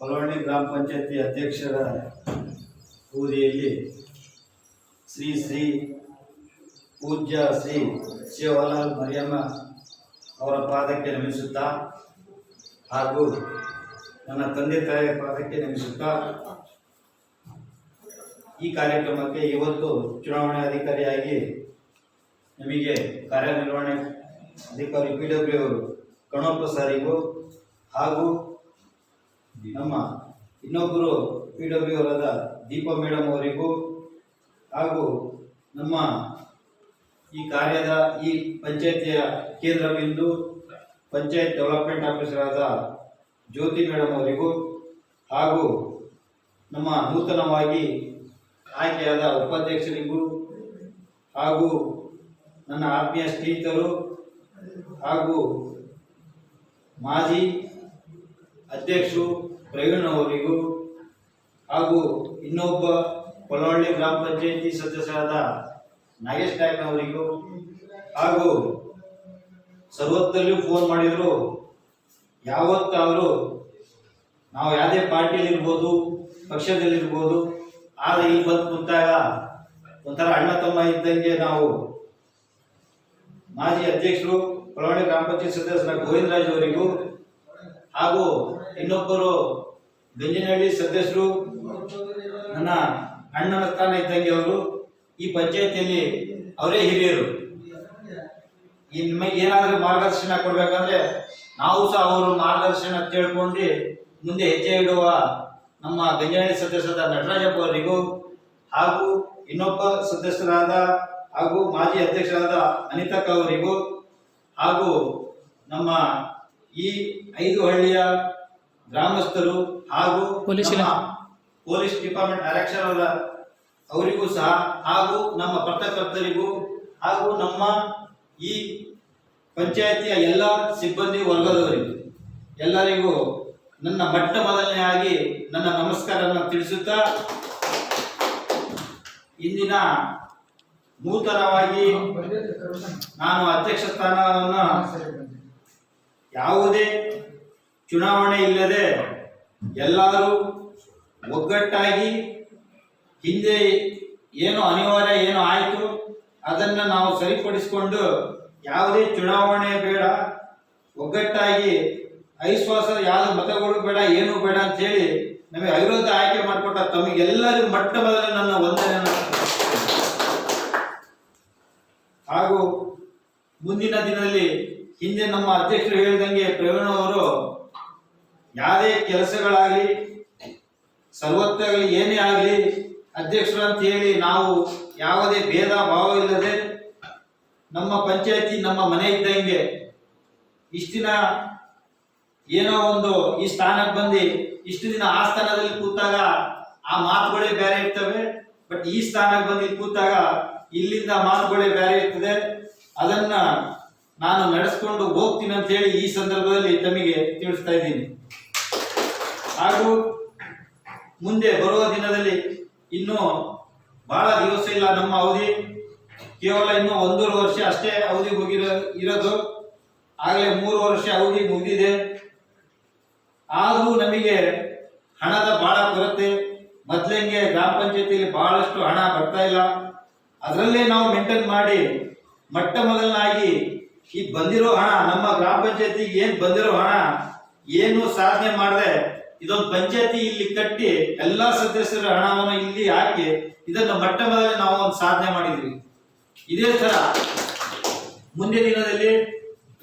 ಹೊಲವಳ್ಳಿ ಗ್ರಾಮ ಪಂಚಾಯತಿ ಅಧ್ಯಕ್ಷರ ಊದಿಯಲ್ಲಿ ಶ್ರೀ ಶ್ರೀ ಪೂಜ್ಯ ಶ್ರೀ ಶಿವಲಾಲ್ ಮರಿಯಮ್ಮ ಅವರ ಪಾದಕ್ಕೆ ನಮಿಸುತ್ತಾ ಹಾಗೂ ನನ್ನ ತಂದೆ ತಾಯಿಯ ಪಾದಕ್ಕೆ ನಮಿಸುತ್ತಾ ಈ ಕಾರ್ಯಕ್ರಮಕ್ಕೆ ಇವತ್ತು ಚುನಾವಣಾ ಅಧಿಕಾರಿಯಾಗಿ ನಮಗೆ ಕಾರ್ಯನಿರ್ವಹಣೆ ಅಧಿಕಾರಿ ಪಿ ಡಬ್ಲ್ಯೂ ಅವರು ಕಣಪ್ಪ ಸಾರಿಗೂ ಹಾಗೂ ನಮ್ಮ ಇನ್ನೊಬ್ಬರು ಪಿ ಡಬ್ಲ್ಯೂ ಅವರಾದ ದೀಪಾ ಮೇಡಮ್ ಅವರಿಗೂ ಹಾಗೂ ನಮ್ಮ ಈ ಕಾರ್ಯದ ಈ ಪಂಚಾಯತಿಯ ಕೇಂದ್ರ ಬಿಂದು ಪಂಚಾಯತ್ ಡೆವಲಪ್ಮೆಂಟ್ ಆಫೀಸರ್ ಆದ ಜ್ಯೋತಿ ಮೇಡಮ್ ಅವರಿಗೂ ಹಾಗೂ ನಮ್ಮ ನೂತನವಾಗಿ ಆಯ್ಕೆಯಾದ ಉಪಾಧ್ಯಕ್ಷರಿಗೂ ಹಾಗೂ ನನ್ನ ಆತ್ಮೀಯ ಸ್ನೇಹಿತರು ಹಾಗೂ ಮಾಜಿ ಅಧ್ಯಕ್ಷರು ಪ್ರವೀಣ್ ಅವರಿಗೂ ಹಾಗೂ ಇನ್ನೊಬ್ಬ ಕೊಲವಳ್ಳಿ ಗ್ರಾಮ ಪಂಚಾಯಿತಿ ಸದಸ್ಯರಾದ ನಾಗೇಶ್ ನಾಯ್ಕ ಅವರಿಗೂ ಹಾಗೂ ಸರ್ವತ್ತಲ್ಲೂ ಫೋನ್ ಮಾಡಿದ್ರು, ಯಾವತ್ತಾದರೂ ನಾವು ಯಾವುದೇ ಪಾರ್ಟಿಯಲ್ಲಿರ್ಬೋದು, ಪಕ್ಷದಲ್ಲಿರ್ಬೋದು, ಆದರೆ ಇಲ್ಲಿ ಬಂದು ಕುಂತಾಗ ಒಂಥರ ಅಣ್ಣ ತಮ್ಮ ಇದ್ದಂಗೆ ನಾವು ಮಾಜಿ ಅಧ್ಯಕ್ಷರು ಕೊಲವಳ್ಳಿ ಗ್ರಾಮ ಪಂಚಾಯತ್ ಸದಸ್ಯರ ಗೋವಿಂದರಾಜ್ ಅವರಿಗೂ ಹಾಗೂ ಇನ್ನೊಬ್ಬರು ಗಂಜಿನಹಳ್ಳಿ ಸದಸ್ಯರು, ನನ್ನ ಅಣ್ಣನ ಸ್ಥಾನ ಇದ್ದಂಗೆ ಅವರು, ಈ ಪಂಚಾಯತಿಯಲ್ಲಿ ಅವರೇ ಹಿರಿಯರು. ಈ ನಿಮಗೆ ಏನಾದರೂ ಮಾರ್ಗದರ್ಶನ ಕೊಡ್ಬೇಕಂದ್ರೆ ನಾವು ಸಹ ಅವರು ಮಾರ್ಗದರ್ಶನ ತಿಳ್ಕೊಂಡು ಮುಂದೆ ಹೆಜ್ಜೆ ಇಡುವ ನಮ್ಮ ಗಂಜನಹಳ್ಳಿ ಸದಸ್ಯರಾದ ನಟರಾಜಪ್ಪ ಅವರಿಗೂ ಹಾಗೂ ಇನ್ನೊಬ್ಬ ಸದಸ್ಯರಾದ ಹಾಗೂ ಮಾಜಿ ಅಧ್ಯಕ್ಷರಾದ ಅನಿತಕ್ಕ ಅವರಿಗೂ ಹಾಗೂ ನಮ್ಮ ಈ ಐದು ಹಳ್ಳಿಯ ಗ್ರಾಮಸ್ಥರು ಹಾಗೂ ಪೊಲೀಸ್ ಪೊಲೀಸ್ ಡಿಪಾರ್ಟ್ಮೆಂಟ್ ಡೈರೆಕ್ಷನ್ ಅವರ ಅವರಿಗೂ ಸಹ ಹಾಗೂ ನಮ್ಮ ಪತ್ರಕರ್ತರಿಗೂ ಹಾಗೂ ನಮ್ಮ ಈ ಪಂಚಾಯತಿಯ ಎಲ್ಲ ಸಿಬ್ಬಂದಿ ವರ್ಗದವರಿಗೂ ಎಲ್ಲರಿಗೂ ನನ್ನ ಮೊಟ್ಟ ಆಗಿ ನನ್ನ ನಮಸ್ಕಾರವನ್ನು ತಿಳಿಸುತ್ತಾ ಇಂದಿನ ನೂತನವಾಗಿ ನಾನು ಅಧ್ಯಕ್ಷ ಸ್ಥಾನವನ್ನು ಯಾವುದೇ ಚುನಾವಣೆ ಇಲ್ಲದೆ ಎಲ್ಲರೂ ಒಗ್ಗಟ್ಟಾಗಿ ಹಿಂದೆ ಏನು ಅನಿವಾರ್ಯ, ಏನು ಆಯಿತು ಅದನ್ನು ನಾವು ಸರಿಪಡಿಸಿಕೊಂಡು ಯಾವುದೇ ಚುನಾವಣೆ ಬೇಡ, ಒಗ್ಗಟ್ಟಾಗಿ ಅವಿಶ್ವಾಸ, ಯಾವ್ದು ಮತಗಳು ಬೇಡ, ಏನು ಬೇಡ ಅಂತ ಹೇಳಿ ನಮಗೆ ಅವಿರೋಧ ಆಯ್ಕೆ ಮಾಡಿಕೊಟ್ಟ ತಮಗೆಲ್ಲರಿಗೂ ಮಟ್ಟ ಮೊದಲ ನನ್ನ ವಂದನೆಯನ್ನು ಹಾಗೂ ಮುಂದಿನ ದಿನದಲ್ಲಿ ಹಿಂದೆ ನಮ್ಮ ಅಧ್ಯಕ್ಷರು ಹೇಳಿದಂಗೆ ಪ್ರವೀಣ್ ಅವರು ಯಾವುದೇ ಕೆಲಸಗಳಾಗಲಿ ಸರ್ವತ್ತಾಗಲಿ ಏನೇ ಆಗಲಿ, ಅಧ್ಯಕ್ಷರು ಅಂತ ಹೇಳಿ ನಾವು ಯಾವುದೇ ಭೇದ, ಭಾವ ಇಲ್ಲದೆ ನಮ್ಮ ಪಂಚಾಯತಿ, ನಮ್ಮ ಮನೆ ಇದ್ದಂಗೆ ಇಷ್ಟು ದಿನ ಏನೋ ಒಂದು ಈ ಸ್ಥಾನಕ್ಕೆ ಬಂದು ಇಷ್ಟು ದಿನ ಆ ಸ್ಥಾನದಲ್ಲಿ ಕೂತಾಗ ಆ ಮಾತುಗಳೇ ಬೇರೆ ಇರ್ತವೆ. ಬಟ್ ಈ ಸ್ಥಾನಕ್ಕೆ ಬಂದು ಕೂತಾಗ ಇಲ್ಲಿಂದ ಮಾತುಗಳೇ ಬೇರೆ ಇರ್ತದೆ. ಅದನ್ನ ನಾನು ನಡೆಸ್ಕೊಂಡು ಹೋಗ್ತೀನಿ ಅಂತ ಹೇಳಿ ಈ ಸಂದರ್ಭದಲ್ಲಿ ತಮಗೆ ತಿಳಿಸ್ತಾ ಇದ್ದೀನಿ. ಹಾಗೂ ಮುಂದೆ ಬರುವ ದಿನದಲ್ಲಿ ಇನ್ನೂ ಬಹಳ ದಿವಸ ಇಲ್ಲ ನಮ್ಮ ಅವಧಿ. ಕೇವಲ ಇನ್ನೂ ಒಂದೂವರೆ ವರ್ಷ ಅಷ್ಟೇ ಅವಧಿ ಮುಗಿರೋ, ಇರೋದು. ಆಗಲೇ ಮೂರು ವರ್ಷ ಅವಧಿ ಮುಗಿದಿದೆ. ಆದರೂ ನಮಗೆ ಹಣದ ಬಹಳ ಕೊರತೆ. ಮೊದಲಿಗೆ ಗ್ರಾಮ ಪಂಚಾಯತಿಯಲ್ಲಿ ಬಹಳಷ್ಟು ಹಣ ಬರ್ತಾ ಇಲ್ಲ. ಅದರಲ್ಲೇ ನಾವು ಮೇಂಟೈನ್ ಮಾಡಿ ಮೊಟ್ಟ ಮೊದಲನಾಗಿ ಈ ಬಂದಿರೋ ಹಣ, ನಮ್ಮ ಗ್ರಾಮ ಪಂಚಾಯತಿಗೆ ಏನ್ ಬಂದಿರೋ ಹಣ, ಏನು ಸಾಧನೆ ಮಾಡದೆ, ಇದೊಂದು ಪಂಚಾಯತಿ ಇಲ್ಲಿ ಕಟ್ಟಿ ಎಲ್ಲಾ ಸದಸ್ಯರ ಹಣವನ್ನು ಇಲ್ಲಿ ಹಾಕಿ ಇದನ್ನು ಮೊಟ್ಟ ಮೊದಲೇ ನಾವು ಒಂದು ಸಾಧನೆ ಮಾಡಿದ್ವಿ. ಇದೇ ತರ ಮುಂದಿನ ದಿನದಲ್ಲಿ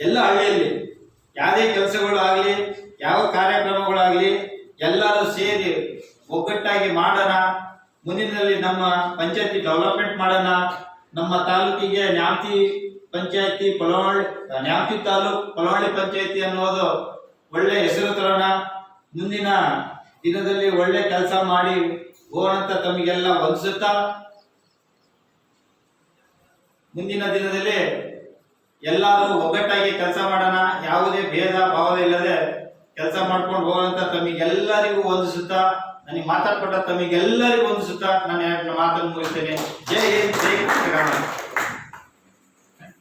ಎಲ್ಲ ಹಳ್ಳಿಯಲ್ಲಿ ಯಾವುದೇ ಕೆಲಸಗಳು ಆಗಲಿ ಯಾವ ಕಾರ್ಯಕ್ರಮಗಳಾಗಲಿ ಎಲ್ಲರೂ ಸೇರಿ ಒಗ್ಗಟ್ಟಾಗಿ ಮಾಡೋಣ. ಮುಂದಿನಲ್ಲಿ ನಮ್ಮ ಪಂಚಾಯತಿ ಡೆವಲಪ್ಮೆಂಟ್ ಮಾಡೋಣ. ನಮ್ಮ ತಾಲೂಕಿಗೆ ನ್ಯಾಮತಿ ಪಂಚಾಯತಿ ಪೊಳವಳ್ಳಿ ನ್ಯಾಮತಿ ತಾಲೂಕ್ ಪೊಳವಳ್ಳಿ ಪಂಚಾಯತಿ ಅನ್ನೋದು ಒಳ್ಳೆ ಹೆಸರು ತರೋಣ. ಮುಂದಿನ ದಿನದಲ್ಲಿ ಒಳ್ಳೆ ಕೆಲಸ ಮಾಡಿ ಹೋಗೋಣಂತ ತಮಗೆಲ್ಲ ವಂದಿಸುತ್ತಾ ಮುಂದಿನ ದಿನದಲ್ಲಿ ಎಲ್ಲರೂ ಒಗ್ಗಟ್ಟಾಗಿ ಕೆಲಸ ಮಾಡೋಣ. ಯಾವುದೇ ಭೇದ ಭಾವ ಇಲ್ಲದೆ ಕೆಲಸ ಮಾಡ್ಕೊಂಡು ಹೋಗಂತ ತಮಗೆಲ್ಲರಿಗೂ ವಂದಿಸುತ್ತಾ ನನಗೆ ಮಾತಾಡ್ಕೊಟ್ಟ ತಮಗೆಲ್ಲರಿಗೂ ವಂದಿಸುತ್ತಾ ನಾನು ಮಾತನ್ನು ಮುಗಿಸ್ತೇನೆ. ಜೈ ಹಿಂದ್, ಜೈ ಕರ್ನಾಟಕ.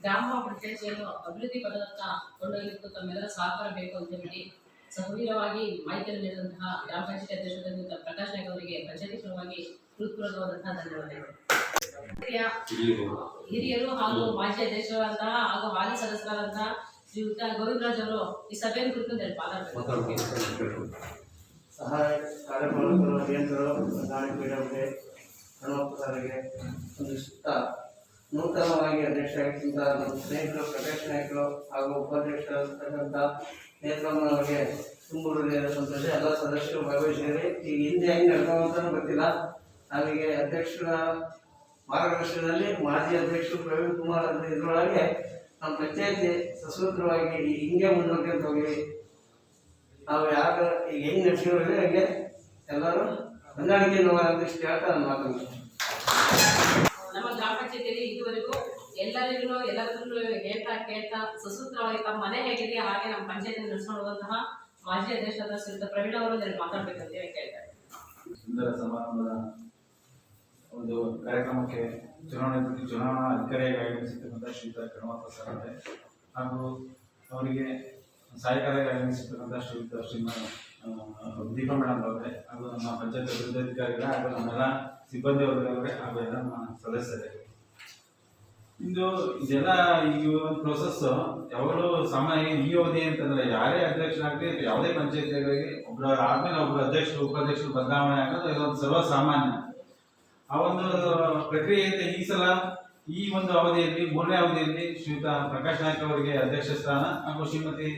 ಗ್ರಾಮ ಪ್ರದೇಶವನ್ನು ಅಭಿವೃದ್ಧಿ ಪದದತ್ತ ಕೊಂಡೊಯ್ಯಲಿಕ್ಕೆ ತಮ್ಮೆಲ್ಲರ ಸಹಕಾರ ಬೇಕು ಅಂತ ಹೇಳಿ ಸಹವೀರವಾಗಿ ಮಾಹಿತಿಯನ್ನು ನೀಡಿದಂತಹ ಗ್ರಾಮ ಪಂಚಾಯತ್ ಅಧ್ಯಕ್ಷರಾದಂತಹ ಪ್ರಕಾಶ್ ನಾಯ್ಕ ಅವರಿಗೆ ಪಂಚಾಯತಿ ಪರವಾಗಿ ಹೃತ್ಪೂರ್ವಕವಾದಂತಹ ಧನ್ಯವಾದಗಳು. ಹಿರಿಯ, ಹಿರಿಯರು ಹಾಗೂ ಮಾಜಿ ಅಧ್ಯಕ್ಷರಾದಂತಹ ಹಾಗೂ ಹಾಲಿ ಸದಸ್ಯರಾದಂತಹ ಶ್ರೀಯುತ ಗೋವಿಂದರಾಜ್ ಅವರು ಈ ಸಭೆಯನ್ನು ಕುರಿತು ಮಾತಾಡಬೇಕು. ಸಹಾಯ ಕಾರ್ಯಪಾಲಕರು ನಿಯಂತ್ರರು ದಾಳಿ ಪೀಠಕ್ಕೆ ಹಣಮಪ್ಪ ಸಾರಿಗೆ, ಒಂದು ಸುತ್ತ ನೂತನವಾಗಿ ಅಧ್ಯಕ್ಷರಾಗಿದ್ದಂಥ ನಮ್ಮ ಸ್ನೇಹಿತರು ಪ್ರಕಾಶ್ ನಾಯ್ಕರು ಹಾಗೂ ಉಪಾಧ್ಯಕ್ಷರಾಗಿರ್ತಕ್ಕಂಥ ನೇತ್ರಮ್ಮನವರಿಗೆ ತುಂಬ ಹೃದಯದ ಸಂತೋಷ. ಎಲ್ಲ ಸದಸ್ಯರು ಭಾಗವಹಿಸಿದರೆ ಈಗ ಹಿಂದೆ ಹೆಂಗೆ ನಡ್ಕೊಂತನೂ ಗೊತ್ತಿಲ್ಲ. ನಮಗೆ ಅಧ್ಯಕ್ಷರ ಮಾರ್ಗದರ್ಶನದಲ್ಲಿ ಮಾಜಿ ಅಧ್ಯಕ್ಷರು ಪ್ರವೀಣ್ ಕುಮಾರ್ ಅಂತ ಇದರೊಳಗೆ ನಮ್ಮ ಪಂಚಾಯತಿ ಸಸೂತ್ರವಾಗಿ ಹಿಂಗೆ ಮುಂದುವರ್ಕೊಂತ ಹೋಗಿ ನಾವು ಯಾರು ಈಗ ಹೆಂಗ್ ನಡೆಸಿರೋದ್ರೆ ಹಂಗೆ ಎಲ್ಲರೂ ಹೊಂದಾಣಿಕೆ ಇಷ್ಟು ಹೇಳ್ತಾ ನಾನು ಮಾತನ್ನು ನಮ್ಮ ಗ್ರಾಮ ಪಂಚಾಯತಿಯಲ್ಲಿ ಇದುವರೆಗೂ ಎಲ್ಲರಿಗೂ ಎಲ್ಲರಿಗೂ ಹೇಳ್ತಾ ಕೇಳ್ತಾ ಸುಸೂತ್ರವಾಗಿ ತಮ್ಮ ಮನೆ ಹೇಗಿದೆ, ಹಾಗೆ ನಮ್ಮ ಪಂಚಾಯತ್ ನಡೆಸ್ಕೊಂಡು ಹೋದಂತಹ ಮಾಜಿ ಅಧ್ಯಕ್ಷರಾದ ಶ್ರೀಯುತ ಪ್ರವೀಣ್ ಅವರು ಮಾತಾಡ್ಬೇಕು ಮಾತಾಡ್ಬೇಕಂತ ಹೇಳಿ ಸುಂದರ ಸಮಾರಂಭದ ಒಂದು ಕಾರ್ಯಕ್ರಮಕ್ಕೆ ಚುನಾವಣೆ ಚುನಾವಣಾ ಅಧಿಕಾರಿಯಾಗಿ ಆಗಮಿಸಿರ್ತಕ್ಕಂಥ ಶ್ರೀಯುತ ಕಣವಪ್ಪ ಸರ್ ಅವರೇ, ಹಾಗೂ ಅವರಿಗೆ ಸಹಾಯಕರಾಗಿ ಆಗಮಿಸಿರ್ತಕ್ಕಂಥ ಶ್ರೀಯುತ ಶ್ರೀಮಾನ್ ದೀಪಾ ಮೇಡಮ್ ಅವರೇ, ಹಾಗೂ ನಮ್ಮ ಪಂಚಾಯತ್ ಅಭಿವೃದ್ಧಿ ಅಧಿಕಾರಿಗಳ ಹಾಗೂ ನಮ್ಮೆಲ್ಲ ಸಿಬ್ಬಂದಿ ವರ್ಗದವರೇ ಹಾಗೂ ಎಲ್ಲ ಸದಸ್ಯರೇ. ಇಂದು ಇದೆಲ್ಲ ಈ ಒಂದು ಪ್ರೋಸೆಸ್ ಯಾವಾಗಲೂ ಸಮಯ ಈ ಅವಧಿ ಅಂತಂದ್ರೆ ಯಾರೇ ಅಧ್ಯಕ್ಷರಾಗಲಿ ಯಾವುದೇ ಪಂಚಾಯತಿಗಳಿಗೆ ಒಬ್ಬರು ಆದ್ಮೇಲೆ ಒಬ್ಬರು ಅಧ್ಯಕ್ಷರು, ಉಪಾಧ್ಯಕ್ಷರು ಬದಲಾವಣೆ ಆಗೋದು ಇದೊಂದು ಸರ್ವ ಸಾಮಾನ್ಯ ಆ ಒಂದು ಪ್ರಕ್ರಿಯೆಯಿಂದ ಈ ಸಲ ಈ ಒಂದು ಅವಧಿಯಲ್ಲಿ, ಮೂರನೇ ಅವಧಿಯಲ್ಲಿ ಶ್ರೀಯುತ ಪ್ರಕಾಶ್ ನಾಯ್ಕ ಅವರಿಗೆ ಅಧ್ಯಕ್ಷ ಸ್ಥಾನ ಹಾಗೂ ಶ್ರೀಮತಿ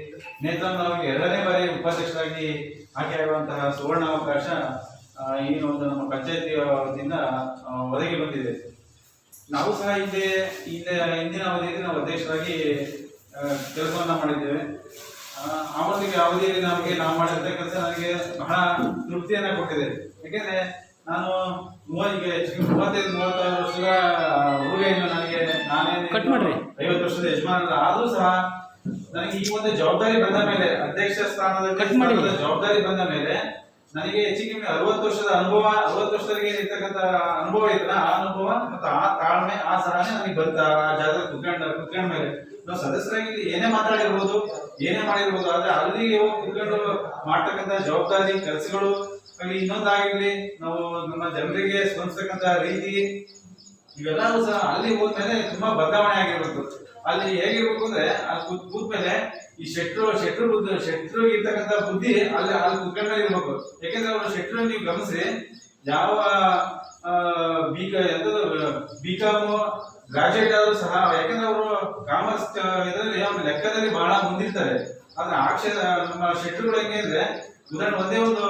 ನೇತ್ರಮ್ಮ ಅವರಿಗೆ ಎರಡನೇ ಬಾರಿ ಉಪಾಧ್ಯಕ್ಷರಾಗಿ ಆಯ್ಕೆಯಾಗುವಂತಹ ಸುವರ್ಣ ಅವಕಾಶ ಈ ಒಂದು ನಮ್ಮ ಪಂಚಾಯತಿ ವತಿಯಿಂದ ಒದಗಿ ಬಂದಿದೆ. ನಾವು ಸಹ ಹಿಂದೆ ಹಿಂದೆ ಹಿಂದಿನ ಅವಧಿಯಲ್ಲಿ ನಾವು ಅಧ್ಯಕ್ಷರಾಗಿ ಕೆಲಸವನ್ನು ಮಾಡಿದ್ದೇವೆ. ಆ, ಒಂದು ಅವಧಿಯಲ್ಲಿ ನಮಗೆ ನಾವು ಮಾಡಿದ ಕೆಲಸ ನನಗೆ ಬಹಳ ತೃಪ್ತಿಯನ್ನ ಕೊಟ್ಟಿದೆ. ಯಾಕೆಂದ್ರೆ ನಾನು ಮೂವತ್ತಿಗೆ ಮೂವತ್ತೈದು ಮೂವತ್ತಾರು ವರ್ಷದ ಹುಡುಗಿಯನ್ನು ನನಗೆ ನಾನೇ ಐವತ್ತು ವರ್ಷದ ಯಜಮಾನ ಆದರೂ ಸಹ ನನಗೆ ಈ ಒಂದು ಜವಾಬ್ದಾರಿ ಬಂದ ಮೇಲೆ ಅಧ್ಯಕ್ಷ ಸ್ಥಾನದ ಜವಾಬ್ದಾರಿ ಬಂದ ಮೇಲೆ ನನಗೆ ಹೆಚ್ಚಿಗೆ ಕಮ್ಮಿ ಅರವತ್ತು ವರ್ಷದ ಅನುಭವ, ಅರವತ್ತು ವರ್ಷದವರೆಗೆ ಇರ್ತಕ್ಕಂಥ ಅನುಭವ ಇತ್ತಲ್ಲ, ಆ ಅನುಭವ ಮತ್ತು ಆ ತಾಳ್ಮೆ, ಆ ಸಹನೆ ನನಗೆ ಬರ್ತಾ, ಆ ಜಾಗದಲ್ಲಿ ಕುತ್ಕೊಂಡ ಕುತ್ಕೊಂಡ ಮೇಲೆ. ನಾವು ಸದಸ್ಯರಾಗಿ ಏನೇ ಮಾತಾಡಿರ್ಬೋದು, ಏನೇ ಮಾಡಿರ್ಬೋದು, ಆದ್ರೆ ಅಲ್ಲಿ ಹೋಗಿ ಕುತ್ಕೊಂಡು ಮಾಡ್ತಕ್ಕಂಥ ಜವಾಬ್ದಾರಿ ಕೆಲಸಗಳು ಇನ್ನೊಂದಾಗಿರ್ಲಿ, ನಾವು ನಮ್ಮ ಜನರಿಗೆ ಸ್ಪಂದಿಸ್ತಕ್ಕಂಥ ರೀತಿ, ಇವೆಲ್ಲವೂ ಸಹ ಅಲ್ಲಿ ಹೋದ್ಮೇಲೆ ತುಂಬಾ ಬದಲಾವಣೆ ಆಗಿರ್ಬೇಕು. ಅಲ್ಲಿ ಹೇಗಿರ್ಬೇಕು ಅಂದ್ರೆ ಅಲ್ಲಿ ಕೂತ್ ಕೂತ್ಮೇಲೆ ಈ ಶೆಟ್ರು ಶೆಟ್ರು ಬುದ್ಧಿ, ಶೆಟ್ರು ಇರ್ತಕ್ಕಂಥ ಬುದ್ಧಿ ಅಲ್ಲಿ ಅಲ್ಲಿ ಕುತ್ಕೊಂಡ ಇರ್ಬೇಕು. ಯಾಕೆಂದ್ರೆ ಅವರು ಶೆಟ್ರು ನೀವು ಗಮನಿಸಿ ಯಾವ ಬಿಕ, ಎಂತದು, ಬಿಕಾಮ್, ಗ್ರಾಜುಯೇಟ್ ಆದ್ರೂ ಸಹ, ಯಾಕಂದ್ರೆ ಅವರು ಕಾಮರ್ಸ್ ಇದರಲ್ಲಿ, ಅವ್ರ ಲೆಕ್ಕದಲ್ಲಿ ಬಹಳ ಮುಂದಿರ್ತಾರೆ. ಆದ್ರೆ ಆ ಕ್ಷೇತ್ರ ನಮ್ಮ ಶೆಟ್ರುಗಳು ಹೆಂಗೆ ಅಂದ್ರೆ ಉದಾಹರಣೆ ಒಂದೇ ಒಂದು,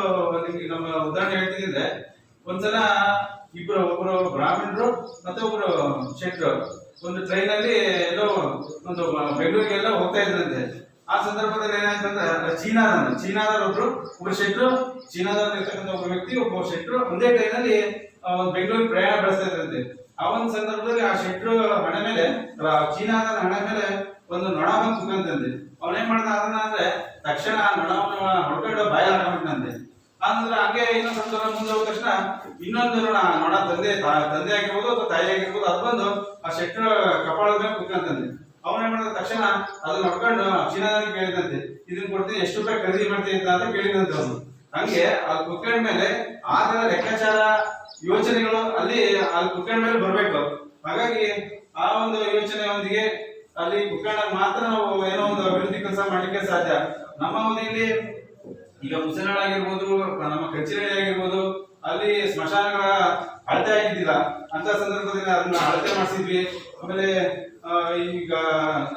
ನಿಮ್ಗೆ ನಮ್ಮ ಉದಾಹರಣೆ ಹೇಳ್ತಿದ್ರೆ ಒಂದ್ಸಲ ಇಬ್ರು, ಒಬ್ರು ಬ್ರಾಹ್ಮಣರು ಮತ್ತೆ ಒಬ್ರು ಶೆಟ್ರು. ಒಂದು ಟ್ರೈನ್ ಅಲ್ಲಿ ಎಲ್ಲೋ ಒಂದು ಬೆಂಗಳೂರಿಗೆಲ್ಲ ಹೋಗ್ತಾ ಇದ್ರಂತೆ. ಆ ಸಂದರ್ಭದಲ್ಲಿ ಏನಾಯ್ತಂದ್ರೆ ಚೀನಾದ ಚೀನಾದ ಒಬ್ರು ಒಬ್ಬ ಶೆಟ್ರು ಚೀನಾದವ್ರು ಇರ್ತಕ್ಕಂಥ ಒಬ್ಬ ವ್ಯಕ್ತಿ ಒಬ್ಬ ಶೆಟ್ರು ಒಂದೇ ಟ್ರೈನ್ ಅಲ್ಲಿ ಆ, ಒಂದು ಬೆಂಗಳೂರಿಗೆ ಪ್ರಯಾಣ ಬೆಳೆಸ್ತಾ ಇದ್ರಂತೆ. ಆ ಒಂದು ಸಂದರ್ಭದಲ್ಲಿ ಆ ಶೆಟ್ರು ಹಣ ಮೇಲೆ ಚೀನಾದ ಹಣೆ ಮೇಲೆ ಒಂದು ನೊಣ ಬಂದು ಕುತ್ಕೊಂತಂತೆ. ಅವ್ನ ಏನ್ ಮಾಡ್ದ ಅದನ್ನ ಅಂದ್ರೆ ತಕ್ಷಣ ಆ ನೊಣವನ್ನು ಹೊಡ್ಕೊಂಡು ಬಾಯ ಹಾಕೊಂಡ್ಬಿಟ್ಟಂತೆ ಅಂದ್ರೆ ಹಂಗೆ ಇನ್ನೊಂದು ಮುಂದೆ ಹೋದ ತಕ್ಷಣ ಇನ್ನೊಂದು ನೊಣ ನೊಣ ತಂದೆ ತಂದೆ ಆಗಿರ್ಬೋದು ಅಥವಾ ತಾಯಿ ಆಗಿರ್ಬೋದು, ಅದು ಬಂದು ಆ ಶೆಟ್ಟರ ಕಪಾಳದ ಮೇಲೆ ಕುತ್ಕೊಂತಂದೆ. ಅವನ ಏನ್ ಮಾಡಿದ ತಕ್ಷಣ ಅದನ್ನ ನೋಡ್ಕೊಂಡು ಚೀನಾದಲ್ಲಿ ಕೇಳಿದಂತೆ ಇದನ್ನ ಕೊಡ್ತೀನಿ, ಎಷ್ಟು ರೂಪಾಯಿ ಖರೀದಿ ಮಾಡ್ತೀನಿ ಅಂತ ಕೇಳಿದಂತೆ ಅವನು. ಹಂಗೆ ಅಲ್ಲಿ ಕುತ್ಕೊಂಡ ಮೇಲೆ ಆ ತರ ಲೆಕ್ಕಾಚಾರ ಯೋಚನೆಗಳು ಅಲ್ಲಿ ಅಲ್ಲಿ ಕುತ್ಕೊಂಡ ಮೇಲೆ ಬರ್ಬೇಕು. ಹಾಗಾಗಿ ಆ ಒಂದು ಯೋಚನೆಯೊಂದಿಗೆ ಅಲ್ಲಿ ಕುತ್ಕೊಂಡಾಗ ಮಾತ್ರ ನಾವು ಏನೋ ಒಂದು ಅಭಿವೃದ್ಧಿ ಕೆಲಸ ಮಾಡ್ಲಿಕ್ಕೆ ಸಾಧ್ಯ. ನಮ್ಮ ಅವಧಿಯಲ್ಲಿ ಈಗ ಮುಸನಾಳ್ ಆಗಿರ್ಬೋದು ನಮ್ಮ ಕಚೇರಿ ಆಗಿರ್ಬೋದು ಅಲ್ಲಿ ಸ್ಮಶಾನಗಳ ಅಳತೆ ಆಗಿದ್ದಿಲ್ಲ. ಅಂತ ಸಂದರ್ಭದಲ್ಲಿ ಅದನ್ನ ಅಳತೆ ಮಾಡಿಸಿದ್ವಿ. ಆಮೇಲೆ ಈಗ,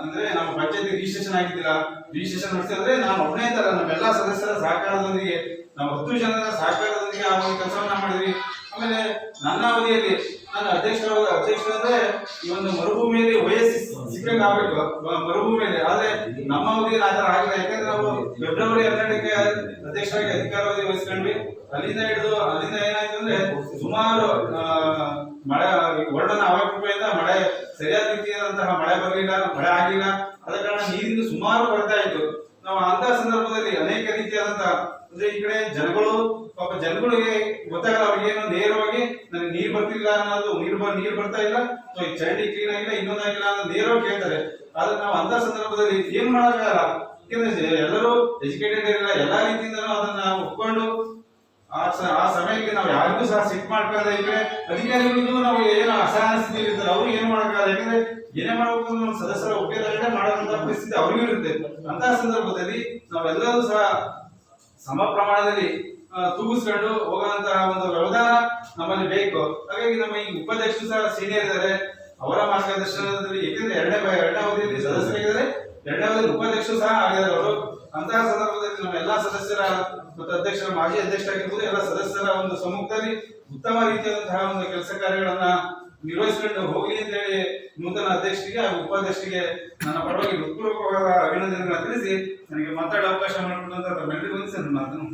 ಅಂದ್ರೆ ನಮ್ಮ ಪಂಚಾಯತ್ ರಿಜಿಸ್ಟ್ರೇಷನ್ ಆಗಿದ್ದಿಲ್ಲ. ರಿಜಿಸ್ಟ್ರೇಷನ್ ಮಾಡಿಸಿದ್ರೆ ನಾನು ಒಬ್ಬನೇ ನಮ್ಮ ನಮ್ಮೆಲ್ಲ ಸದಸ್ಯರ ಸಹಕಾರದೊಂದಿಗೆ, ನಾವು ಹತ್ತು ಜನರ ಸಹಕಾರದೊಂದಿಗೆ ಆ ಒಂದು ಕೆಲಸವನ್ನ ಮಾಡಿದ್ವಿ. ಆಮೇಲೆ ನನ್ನ ಅವಧಿಯಲ್ಲಿ ನಾನು ಅಧ್ಯಕ್ಷರ ಅಧ್ಯಕ್ಷ ಅಂದ್ರೆ ಈ ಒಂದು ಮರುಭೂಮಿಯಲ್ಲಿ ವಯಸ್ಸು ಮ- ಮರುಭೂಮಿಯಲ್ಲಿ. ಆದ್ರೆ ನಮ್ಮ ಅವಧಿಯಲ್ಲಿ ಆತರ ಆಗಿಲ್ಲ. ಯಾಕಂದ್ರೆ ನಾವು ಫೆಬ್ರವರಿ ಹನ್ನೆರಡಕ್ಕೆ ಅಧ್ಯಕ್ಷರಾಗಿ ಅಧಿಕಾರಾವಧಿ ವಹಿಸ್ಕೊಂಡ್ವಿ. ಅಲ್ಲಿಂದ ಹಿಡಿದು ಅಲ್ಲಿಂದ ಏನಾಯ್ತು ಅಂದ್ರೆ ಸುಮಾರು ಮಳೆ ವರ್ಣನ ಅವಕೃಪೆಯಿಂದ ಮಳೆ ಸರಿಯಾದ ರೀತಿಯಾದಂತಹ ಮಳೆ ಬರಲಿಲ್ಲ, ಮಳೆ ಆಗಿಲ್ಲ. ಆದ ಕಾರಣ ನೀರಿನ ಸುಮಾರು ಕೊರತೆ ಆಯ್ತು. ನಾವು ಅಂತ ಸಂದರ್ಭದಲ್ಲಿ ಅನೇಕ ರೀತಿಯಾದಂತಹ, ಅಂದ್ರೆ ಈ ಕಡೆ ಜನಗಳು, ಪಾಪ ಜನಗಳಿಗೆ ಗೊತ್ತಾಗಲ್ಲ ಅವ್ರಿಗೆ ಏನೋ ನೀರ್ ಬರ್ತಿಲ್ಲ ಅನ್ನೋದು ನೀರು ನೀರು ಬರ್ತಾ ಇಲ್ಲ. ಸೊ ಈ ಚರಂಡಿ ಕ್ಲೀನ್ ಆಗಿಲ್ಲ ಇನ್ನೊಂದಾಗಿಲ್ಲ ಅನ್ನೋದು ನೇರವಾಗಿ ಕೇಳ್ತಾರೆ. ಆದ್ರೆ ನಾವು ಅಂತ ಸಂದರ್ಭದಲ್ಲಿ ಏನ್ ಮಾಡೋಕ್ಕಾಗಲ್ಲ ಯಾಕೆಂದ್ರೆ ಎಲ್ಲರೂ ಎಜುಕೇಟೆಡ್ ಇರಲ್ಲ ಎಲ್ಲಾ ರೀತಿಯಿಂದನೂ ಅದನ್ನ ಒಪ್ಕೊಂಡು, ಆ ಸಮಯಕ್ಕೆ ನಾವು ಯಾರಿಗೂ ಸಹ ಸಿಟ್ ಮಾಡ್ಕೊಳ್ಳದೆ ಇದ್ರೆ ಅಧಿಕಾರಿಗಳಿಗೂ ನಾವು ಏನು ಅಸಹನ ಸ್ಥಿತಿ ಇರ್ತಾರೆ. ಅವ್ರು ಏನು ಮಾಡೋಕ್ಕಾಗಲ್ಲ ಯಾಕಂದ್ರೆ ಏನೇ ಮಾಡಬೇಕು ನಮ್ಮ ಸದಸ್ಯರ ಒಪ್ಪಿಗೆ ಮಾಡೋಂತ ಪರಿಸ್ಥಿತಿ ಅವ್ರಿಗೂ ಇರುತ್ತೆ. ಅಂತಹ ಸಂದರ್ಭದಲ್ಲಿ ನಾವೆಲ್ಲರೂ ಸಹ ಸಮ ಪ್ರಮಾಣದಲ್ಲಿ ತೂಗಿಸ್ಕೊಂಡು ಹೋಗುವಂತಹ ಒಂದು ವ್ಯವಧಾನ ನಮ್ಮಲ್ಲಿ ಬೇಕು. ಹಾಗಾಗಿ ನಮ್ಮ ಈ ಉಪಾಧ್ಯಕ್ಷರು ಸಹ ಸೀನಿಯರ್ ಇದ್ದಾರೆ. ಅವರ ಮಾರ್ಗದರ್ಶನದಲ್ಲಿ ಏಕೆಂದ್ರೆ ಎರಡನೇ ಎರಡನೇ ಅವಧಿಯಲ್ಲಿ ಸದಸ್ಯರಾಗಿದ್ದಾರೆ ಎರಡನೇ ಅವಧಿಯಲ್ಲಿ ಉಪಾಧ್ಯಕ್ಷರು ಸಹ ಆಗಿದ್ದಾರೆ ಅವರು. ಅಂತಹ ಸಂದರ್ಭದಲ್ಲಿ ನಮ್ಮ ಎಲ್ಲಾ ಸದಸ್ಯರ ಮತ್ತು ಅಧ್ಯಕ್ಷರ, ಮಾಜಿ ಅಧ್ಯಕ್ಷರಾಗಿರ್ಬೋದು, ಎಲ್ಲ ಸದಸ್ಯರ ಒಂದು ಸಮ್ಮುಖದಲ್ಲಿ ಉತ್ತಮ ರೀತಿಯಾದಂತಹ ಒಂದು ಕೆಲಸ ಕಾರ್ಯಗಳನ್ನ ನಿರ್ವಹಿಸಿಕೊಂಡು ಹೋಗಲಿ ಅಂತ ಹೇಳಿ ನೂತನ ಅಧ್ಯಕ್ಷರಿಗೆ ಹಾಗೂ ಉಪಾಧ್ಯಕ್ಷರಿಗೆ ನನ್ನ ಪರವಾಗಿ ಹೃತ್ಪೂರ್ವಕವಾದ ಅಭಿನಂದನೆಗಳನ್ನ ತಿಳಿಸಿ, ನನಗೆ ಮಾತಾಡೋ ಅವಕಾಶ ಮಾಡಿಕೊಟ್ಟಂತ ಬಂದಿಸಿ ನನ್ನ ಮಾತನ್ನು